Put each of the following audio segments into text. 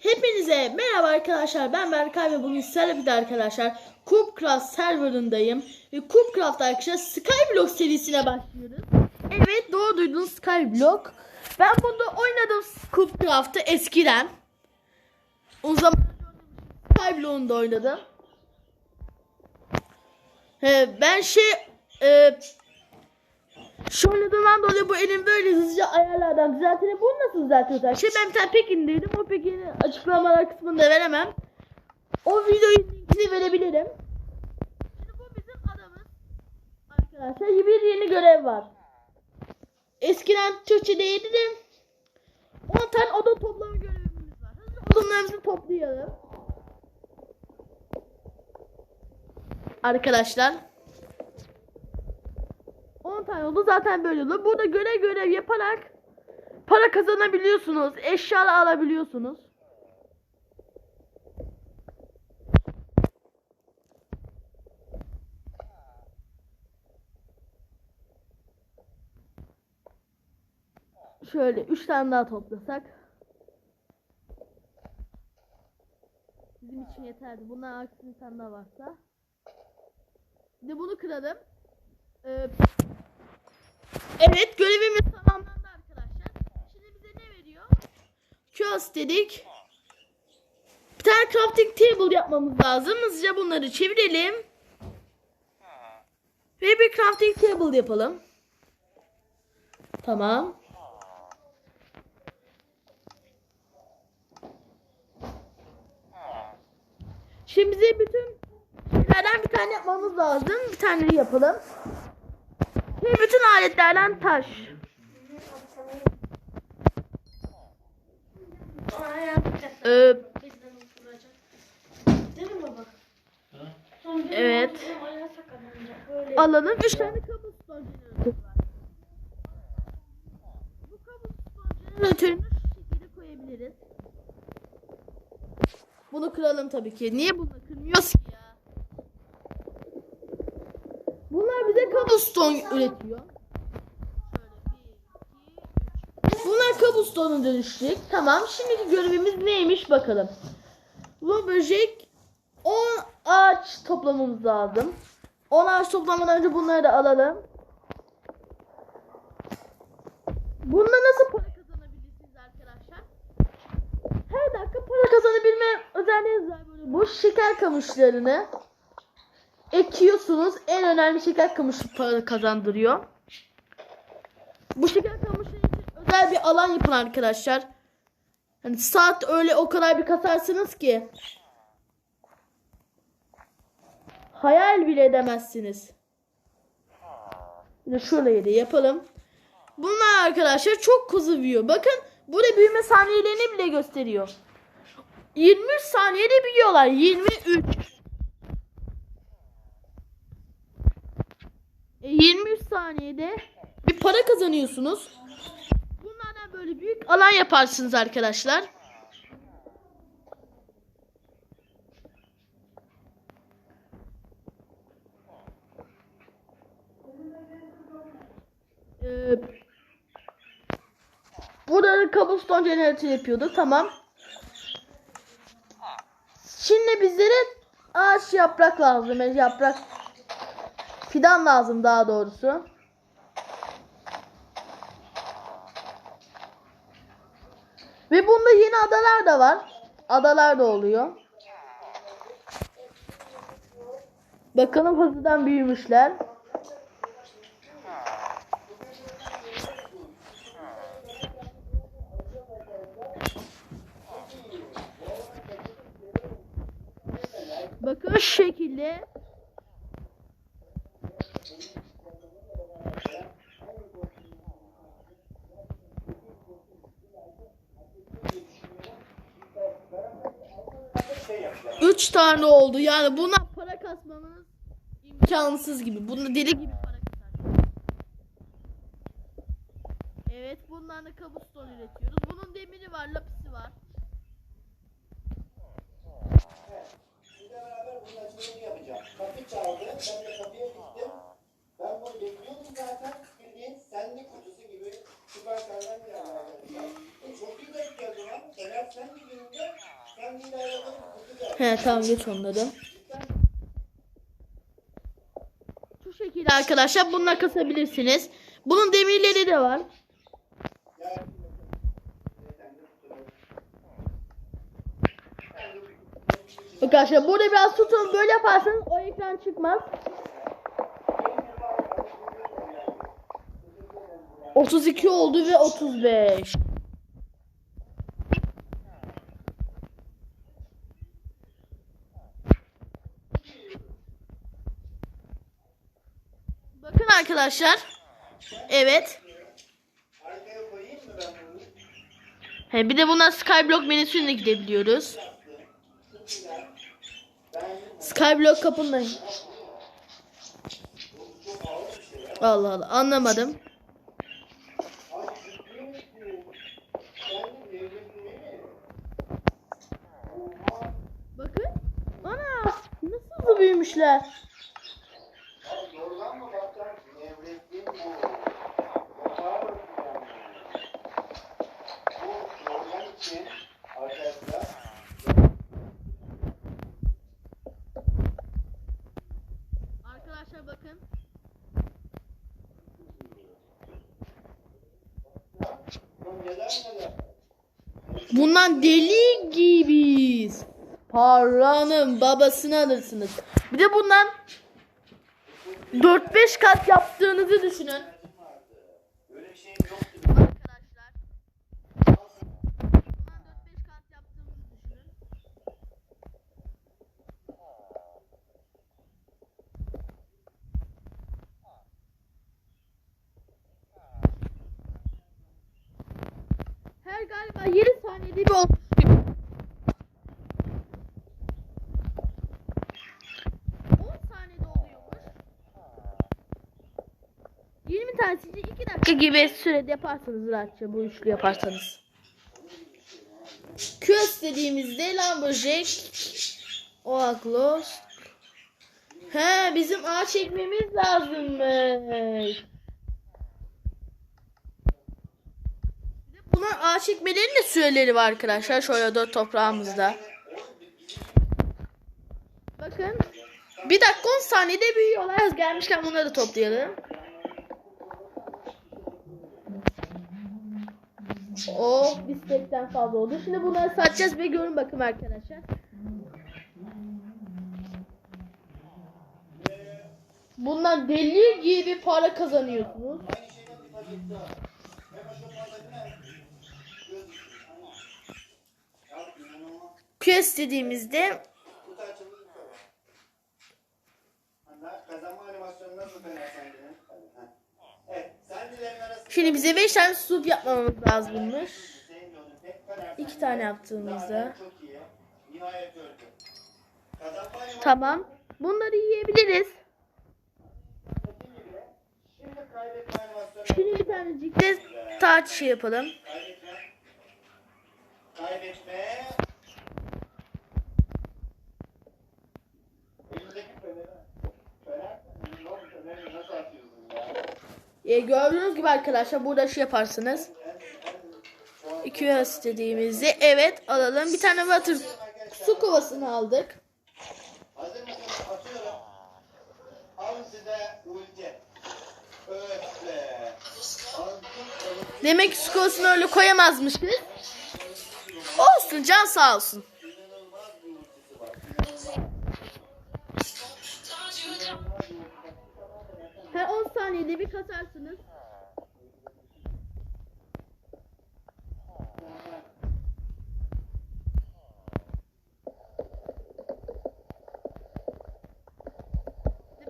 Hepinize merhaba arkadaşlar. Ben Berkay ve bugün sizlerle bir de arkadaşlar Cubecraft serverındayım. Ve Cubecraft arkadaşlar Skyblock serisine başlıyoruz. Evet doğru duydunuz Skyblock. Ben bunda oynadım Cubecraft'ı eskiden. O zaman Skyblock'unu da oynadım. He, ben şey e, şu oynadığımdan dolayı bu elim böyle hızlıca ayarlardan düzeltilir. Bunu nasıl düzeltiyorlar? Şey ben bir tane pek indirdim. O pekini açıklamalar kısmında veremem. O videoyu linkini verebilirim. Şimdi bu bizim adamız. Arkadaşlar bir yeni görev var. Eskiden Türkçe'de 7'de 10 tane oda toplama görevimiz var. Hızlı odunlarımızı toplayalım. Arkadaşlar 10 tane oldu zaten böyle olur. Burada görev görev yaparak para kazanabiliyorsunuz. Eşyalar alabiliyorsunuz. Şöyle 3 tane daha toplasak. Bizim için yeterli. Bundan aksi bir varsa. Bir bunu kıralım. Ee, Evet görevimiz tamamlandı arkadaşlar. Şimdi bize ne veriyor? Köz dedik. Bir tane crafting table yapmamız lazım. Hızlıca bunları çevirelim. Ve bir crafting table yapalım. Tamam. Şimdi bize bütün şeylerden bir tane yapmamız lazım. Bir tane yapalım. Ve bütün aletlerden taş. Ee, evet. Alalım. Üç tane jeneratörü var. Bu jeneratörünü şu şekilde koyabiliriz. Bunu kıralım tabii ki. Niye bunu kırmıyoruz ki ya? Bunlar bize kabuston üretiyor. Bunlar kabustonu dönüştük. Tamam. Şimdiki görevimiz neymiş bakalım. Bu böcek 10 ağaç toplamamız lazım. 10 ağaç toplamadan önce bunları da alalım. Bununla nasıl para kazanabilirsiniz arkadaşlar? Her dakika para kazanabilme özelliğiniz var. Bu şeker kamışlarını ekiyorsunuz. En önemli şeker kamışı para kazandırıyor. Bu şeker kamışları için özel bir alan yapın arkadaşlar. Hani saat öyle o kadar bir kasarsınız ki hayal bile edemezsiniz. Şurayı da yapalım. Bunlar arkadaşlar çok kuzu büyüyor. Bakın burada büyüme saniyelerini bile gösteriyor. 23 saniyede büyüyorlar. 23. 23 saniyede bir para kazanıyorsunuz. Bunlardan böyle büyük alan yaparsınız arkadaşlar. Ee, burada kabuston jeneratörü yapıyordu. Tamam. Şimdi bizlere ağaç yaprak lazım. Yani yaprak fidan lazım daha doğrusu. Ve bunda yeni adalar da var. Adalar da oluyor. Bakalım hızlıdan büyümüşler. Bakın şu şekilde. Üç tane oldu. Yani buna para kasmanız imkansız gibi. Bunda deli gibi para kasar. Evet bundan da kabuston üretiyoruz. Bunun demiri var, lapisi var. Sizle beraber bunun açılımını yapacağım. Kapı çaldı. Ben de kapıya gittim. Ben bunu bekliyordum zaten. Bildiğin senlik kutusu gibi süper senden arkadaşlar. E çok iyi denk geldi lan. Eğer sen bir. Kutu He tamam geç onları. Şu şekilde arkadaşlar bununla kasabilirsiniz. Bunun demirleri de var. Arkadaşlar burada biraz tutun böyle yaparsanız o ekran çıkmaz. 32 oldu ve 35. Bakın arkadaşlar. Evet. He, bir de buna Skyblock menüsüne gidebiliyoruz. Skyblock kapında. Allah Allah anlamadım. Bakın. Ana nasıl büyümüşler. Doğrudan mı baktan nevretliğim bu. Yapar mısın yani? Bu organ için arkadaşlar Arkadaşlar bakın. bu neler neler. Bundan deli gibi. Paranın babasını alırsınız. Bir de bundan 4-5 kat yaptığınızı düşünün. Öyle bir şeyim yoktu. Arkadaşlar. Bundan 4-5 kat yaptığımızı düşünün. Her galiba 7 saniyede bir oluşuyor. 10 saniyede oluyormuş. 20 tanesini 2 dakika gibi sürede yaparsanız rahatça bu üçlü yaparsanız. Köz dediğimizde Lamborghini Oaklos He bizim ağaç çekmemiz lazımmış. Bir de Bunun ağaç çekmelerinin de süreleri var arkadaşlar. Şöyle dört toprağımızda. Bakın. Bir dakika 10 saniyede büyüyorlar. Gelmişken bunları da toplayalım. O bisikletten fazla oldu. Şimdi bunları satacağız ve görün bakın arkadaşlar. Bundan deli gibi para kazanıyorsunuz. Sendilerin arasında şimdi bize 5 tane sup yapmamız lazımmış. sevmiyordun. Tek karar İki sende. tane yaptığımızda. Tamam. Bunları yiyebiliriz. Şimdi bir tanecik de taç şey yapalım. Kaybetme. Kaybetme. Elindeki feneri. Fener. Yok feneri nasıl atıyorsun ya? E, gördüğünüz gibi arkadaşlar burada şey yaparsınız. En, en, şu an 200 dediğimizde evet alalım. Bir tane water su kovasını aldık. Demek ki su kovasını öyle koyamazmışız. Olsun can sağ olsun. Her 10 saniyede bir kasarsınız.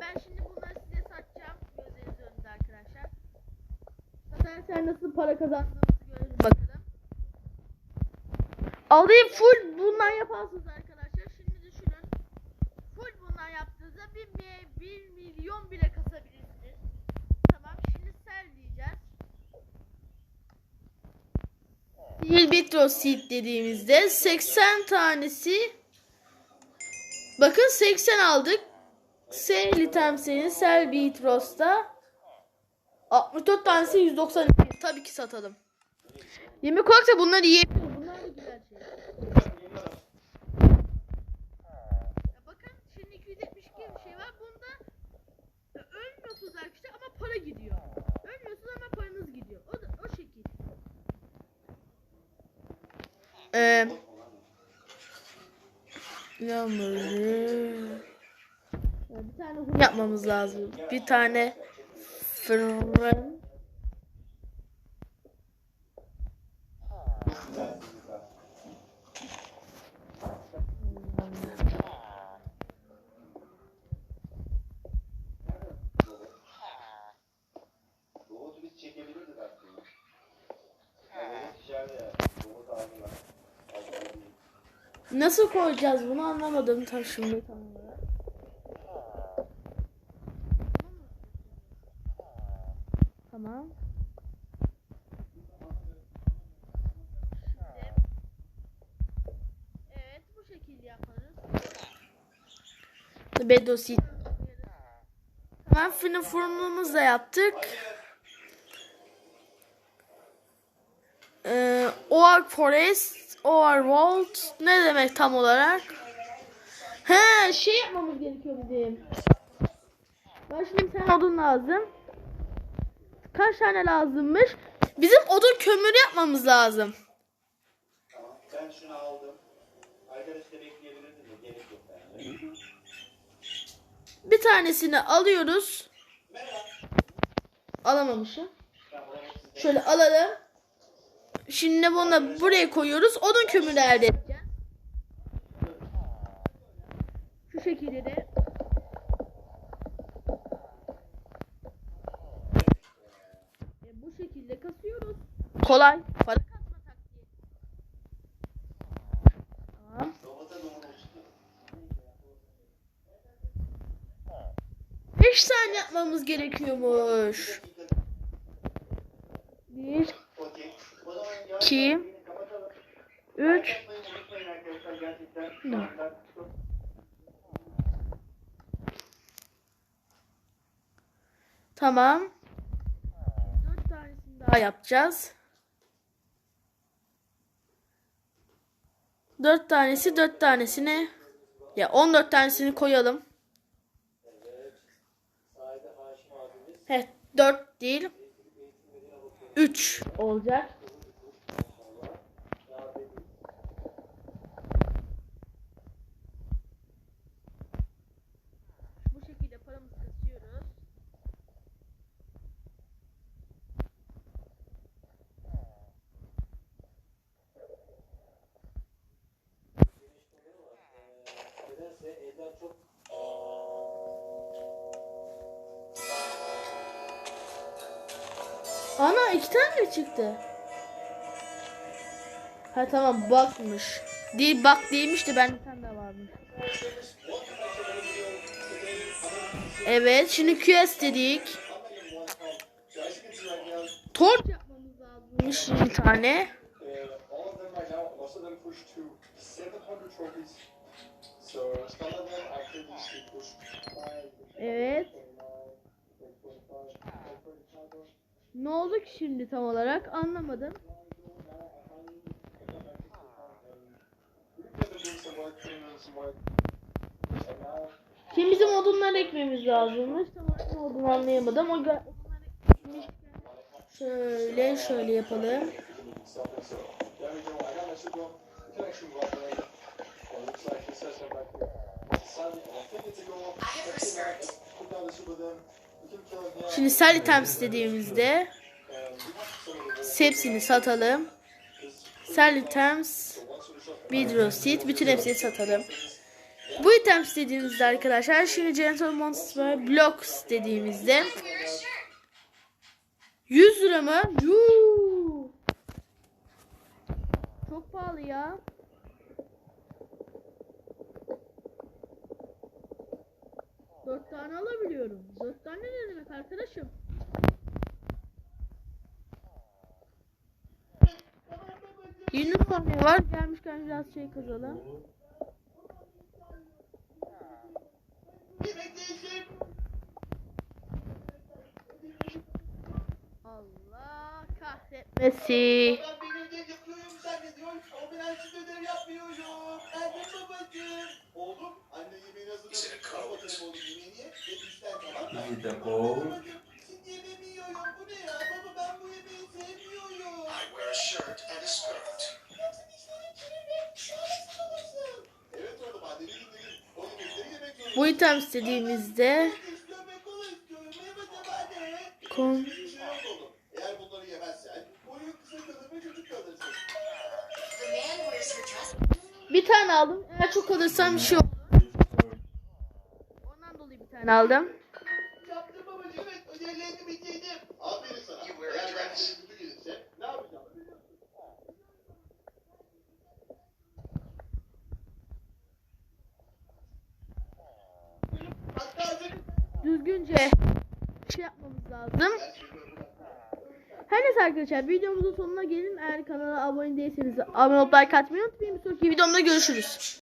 Ben şimdi bunları size satacağım. Gözleriniz arkadaşlar. Satarsan nasıl para kazandığımızı görelim bakalım. Alayım full bundan yaparsınız arkadaşlar. Şimdi düşünün. Full bundan yaptığınızda 1, 1 milyon bile kasabilirsiniz. Tamam şimdi sell diyeceğiz. Hilbitro seed dediğimizde 80 tanesi Bakın 80 aldık. S litemsenin sell bitros'ta 64 tanesi 192. Tabii ki satalım. Yemek olarak da bunları yiyebiliriz. Bunlar da güzel şey. Ee, yapmamız lazım. Bir tane fırın. Nasıl koyacağız bunu anlamadım tam şimdi tam olarak. Tamam. Evet bu şekilde yaparız. Bedosi. Tamam fırın fırınımızı da yaptık. Ee, Oak Forest, Overworld ne demek tam olarak? He şey yapmamız gerekiyor bizim. Ben şimdi tane odun lazım. Kaç tane lazımmış? Bizim odun kömürü yapmamız lazım. Tamam. Ben şunu aldım. Arkadaş da bekleyebilirdi de gerek yok bence. Bir tanesini alıyoruz. Merhaba. Alamamışım. Şöyle alalım. Şimdi bunu buraya koyuyoruz. Odun kömürü elde edeceğiz. Şu şekilde de. E, bu şekilde kasıyoruz. Kolay. Para kasma taktiği. Tamam. 5 tane yapmamız gerekiyormuş. 2 3 Tamam. 4 tanesini daha yapacağız. 4 tanesi 4 tanesini ya 14 tanesini koyalım. Evet. 4 değil. 3 olacak. Ana iki tane mi çıktı? Ha tamam bakmış. Değil bak değilmiş de ben bir tane daha varmış. Evet şimdi QS dedik. Torch yapmamız lazımmış bir tane. All of them right now, most of them push to 700 trophies. So some of them actively push 5, Evet. 25, Ne oldu ki şimdi tam olarak anlamadım. Şimdi bizim odunları ekmemiz lazımmış. Tam olarak ne anlayamadım. O şöyle şöyle yapalım. Şimdi sell items dediğimizde hepsini satalım. Sell items, video seed, bütün hepsini satalım. Bu items dediğimizde arkadaşlar şimdi Gentle Monster Blocks dediğimizde 100 lira mı? Yuuu. Çok pahalı ya. Dört tane alabiliyorum. Dört tane ne demek arkadaşım? Yeni saniye var. Gelmişken biraz şey kazalım. Allah kahretmesi. Ben bir ödev yapıyorum zannediyorum ama ben artık ödev yapmıyorum. Nerede babacığım? Oğlum anne yemeğini hazırladım bizi de kov. Bu item istediğimizde kon bir tane aldım. Eğer çok alırsam bir şey olur. Ondan dolayı bir tane aldım. Senin Düzgünce şey yapmamız lazım. Her neyse arkadaşlar videomuzun sonuna gelin. Eğer kanala abone değilseniz abone olup like atmayı unutmayın. Bir sonraki videomda görüşürüz.